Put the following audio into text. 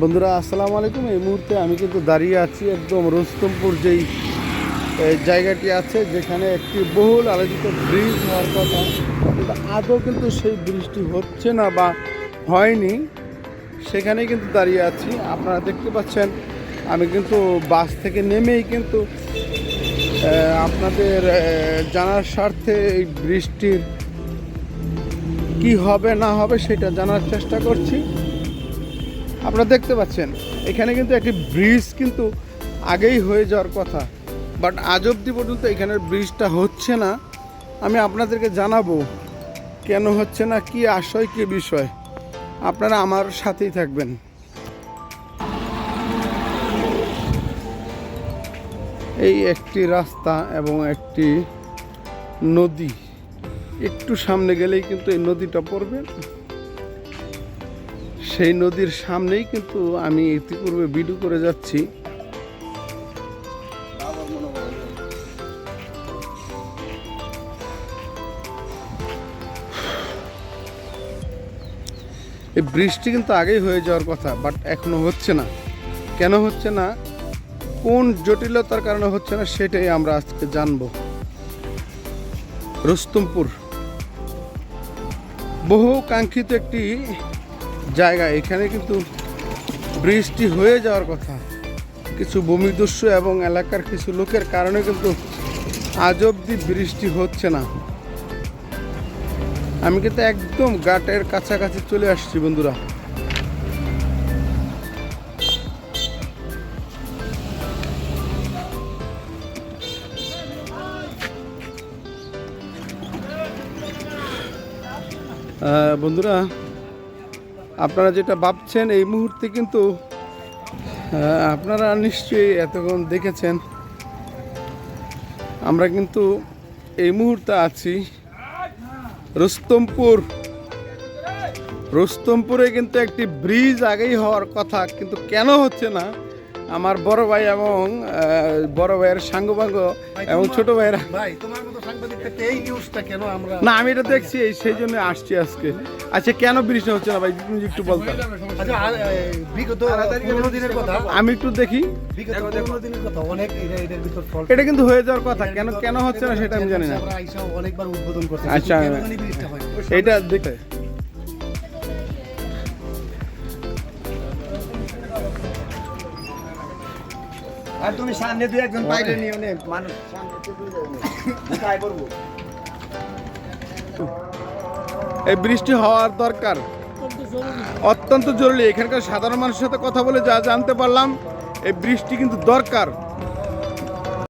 বন্ধুরা, আসসালামু আলাইকুম। এই মুহূর্তে আমি কিন্তু দাঁড়িয়ে আছি একদম রুস্তমপুর যেই জায়গাটি আছে, যেখানে একটি বহুল আলোচিত ব্রিজ হওয়ার কথা। কিন্তু আদৌ কিন্তু সেই ব্রিজটি হচ্ছে না বা হয়নি, সেখানেই কিন্তু দাঁড়িয়ে আছি। আপনারা দেখতে পাচ্ছেন, আমি কিন্তু বাস থেকে নেমেই কিন্তু আপনাদের জানার স্বার্থে এই বৃষ্টির কি হবে না হবে সেটা জানার চেষ্টা করছি। আপনারা দেখতে পাচ্ছেন, এখানে কিন্তু একটি ব্রিজ কিন্তু আগেই হয়ে যাওয়ার কথা। বাট আজ অবধি পর্যন্ত এখানের ব্রিজটা হচ্ছে না। আমি আপনাদেরকে জানাব কেন হচ্ছে না, কি আশয়, কি বিষয়। আপনারা আমার সাথেই থাকবেন। এই একটি রাস্তা এবং একটি নদী, একটু সামনে গেলেই কিন্তু এই নদীটা পড়বে। সেই নদীর সামনেই কিন্তু আমি ইতিপূর্বে ভিডিও করে যাচ্ছি। এই বৃষ্টি কিন্তু আগেই হয়ে যাওয়ার কথা বাট এখনও হচ্ছে না। কেন হচ্ছে না? কোন জটিলতার কারণে হচ্ছে না সেটাই আমরা আজকে জানব। রুস্তমপুর। বহু কাঙ্ক্ষিত একটি জায়গা। এখানে কিন্তু বৃষ্টি হয়ে যাওয়ার কথা। কিছু ভূমিদস্যু এবং এলাকার কিছু লোকের কারণে কিন্তু আজ অবধি বৃষ্টি হচ্ছে না। আমি কিন্তু একদম ঘাটের কাছাকাছি চলে আসছি, বন্ধুরা। বন্ধুরা আপনারা যেটা ভাবছেন এই মুহূর্তে কিন্তু আপনারা নিশ্চয়ই এতক্ষণ দেখেছেন। আমরা কিন্তু এই মুহূর্তে আছি রুস্তমপুর। রুস্তমপুরে কিন্তু একটি ব্রিজ আগেই হওয়ার কথা, কিন্তু কেন হচ্ছে না? আমার বড় ভাই এবং বড় ভাইয়ের সাঙ্গবাঙ্গ এবং ছোট ভাইয়েরা ভাই তোমার মতো সাংবাদিক থাকতে এই নিউজটা কেন আমরা না আমি এটা দেখছি এই- সেই জন্য আসছি আজকে। আচ্ছা কেন বৃষ্টি হচ্ছে না ভাই? তুমি একটু বলতে। আচ্ছা বিগত পুরোনো দিনের কথা আমি একটু দেখি। বিগত পুরোনো দিনের কথা অনেক এটা এটার ভিতর ফল এটা কিন্তু হয়ে যাওয়ার কথা। কেন কেন হচ্ছে না সেটা আমি জানি না। অনেকবার উদ্বোধন করছি। আচ্ছা। হয়। এটা দেখে আর তুমি সামনে দুই একজন বাইরে নিও নে মানুষ এই বৃষ্টি হওয়ার দরকার। অত্যন্ত জরুরি। এখানকার সাধারণ মানুষের সাথে কথা বলে যা জানতে পারলাম এই বৃষ্টি কিন্তু দরকার।